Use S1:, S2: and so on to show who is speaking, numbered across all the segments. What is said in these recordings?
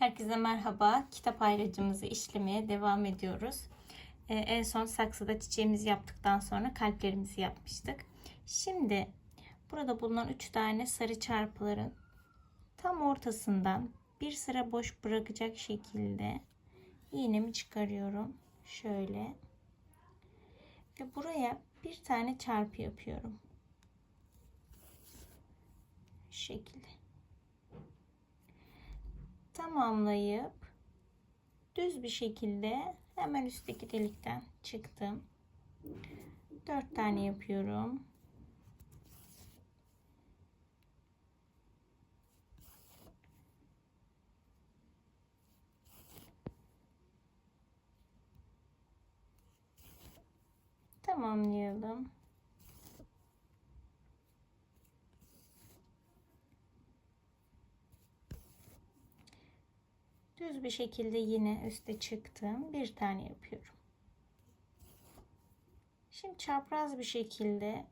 S1: Herkese merhaba. Kitap ayracımızı işlemeye devam ediyoruz. Ee, en son saksıda çiçeğimizi yaptıktan sonra kalplerimizi yapmıştık. Şimdi burada bulunan 3 tane sarı çarpıların tam ortasından bir sıra boş bırakacak şekilde iğnemi çıkarıyorum. Şöyle. Ve buraya bir tane çarpı yapıyorum. Şu şekilde tamamlayıp düz bir şekilde hemen üstteki delikten çıktım. 4 tane yapıyorum. Tamamlayalım. Düz bir şekilde yine üste çıktım. Bir tane yapıyorum. Şimdi çapraz bir şekilde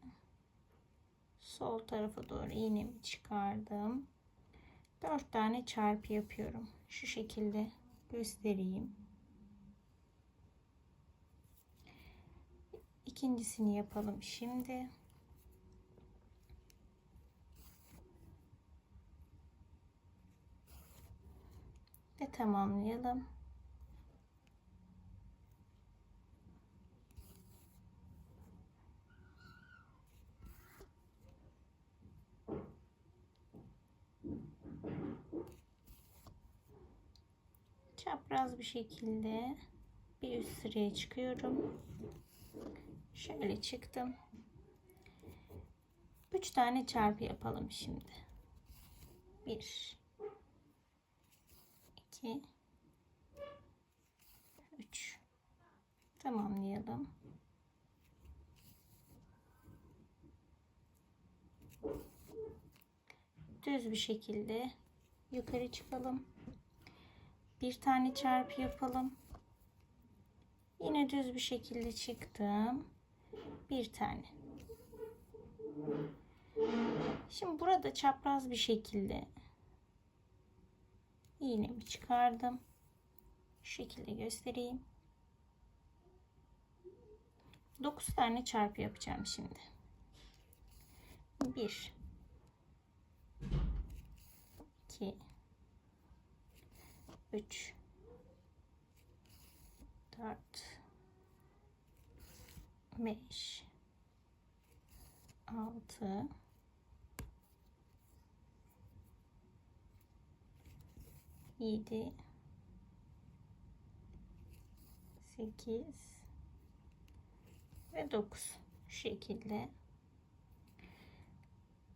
S1: sol tarafa doğru iğnemi çıkardım. Dört tane çarpı yapıyorum. Şu şekilde göstereyim. İkincisini yapalım şimdi. Tamamlayalım. Çapraz bir şekilde bir üst sıraya çıkıyorum. Şöyle çıktım. 3 tane çarpı yapalım şimdi. 1 2 3 tamamlayalım. Düz bir şekilde yukarı çıkalım. Bir tane çarpı yapalım. Yine düz bir şekilde çıktım. Bir tane. Şimdi burada çapraz bir şekilde iğnemi çıkardım. Şu şekilde göstereyim. 9 tane çarpı yapacağım şimdi. 1 2 3 4 5 6 7 8 ve 9 şu şekilde.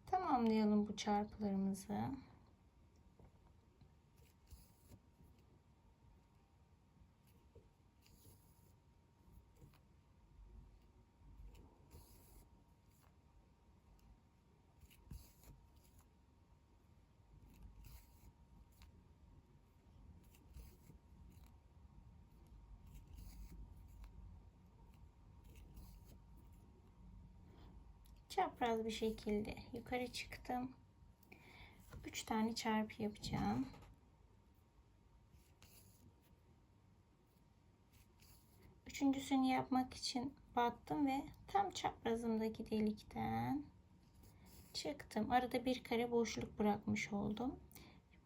S1: Tamamlayalım bu çarpılarımızı. Çapraz bir şekilde yukarı çıktım. 3 tane çarpı yapacağım. Üçüncüsünü yapmak için battım ve tam çaprazımdaki delikten çıktım. Arada bir kare boşluk bırakmış oldum.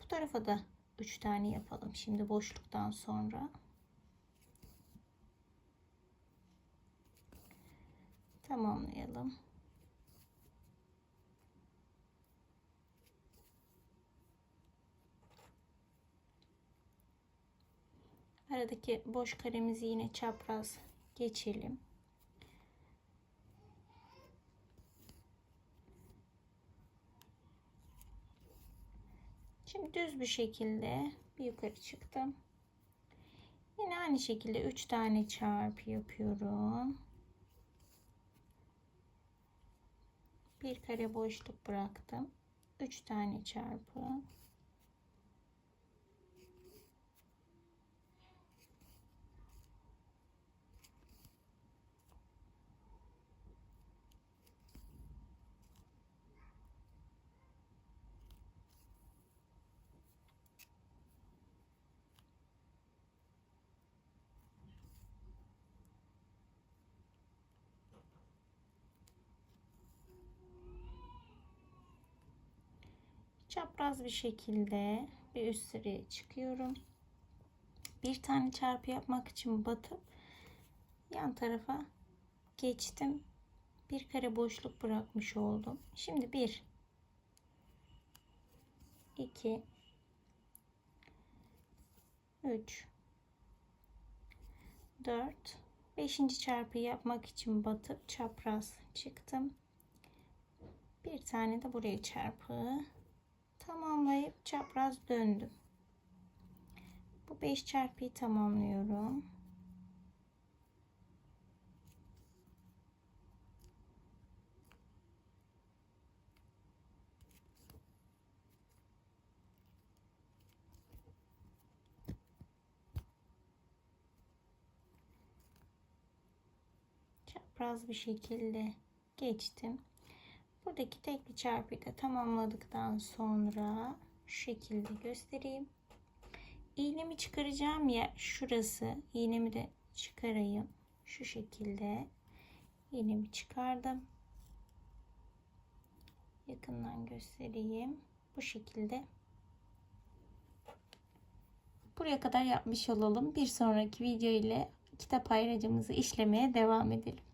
S1: Bu tarafa da 3 tane yapalım. Şimdi boşluktan sonra. Tamamlayalım. Aradaki boş karemizi yine çapraz geçelim. Şimdi düz bir şekilde yukarı çıktım. Yine aynı şekilde 3 tane çarpı yapıyorum. Bir kare boşluk bıraktım. 3 tane çarpı. Çapraz bir şekilde bir üst sıraya çıkıyorum. Bir tane çarpı yapmak için batıp yan tarafa geçtim. Bir kare boşluk bırakmış oldum. Şimdi bir 2 3 4 5. çarpıyı yapmak için batıp çapraz çıktım. Bir tane de buraya çarpı tamamlayıp çapraz döndüm. Bu 5 çarpıyı tamamlıyorum. çapraz bir şekilde geçtim. Buradaki tekli çarpıyı da tamamladıktan sonra şu şekilde göstereyim. İğnemi çıkaracağım yer şurası. İğnemi de çıkarayım. Şu şekilde iğnemi çıkardım. Yakından göstereyim. Bu şekilde. Buraya kadar yapmış olalım. Bir sonraki video ile kitap ayracımızı işlemeye devam edelim.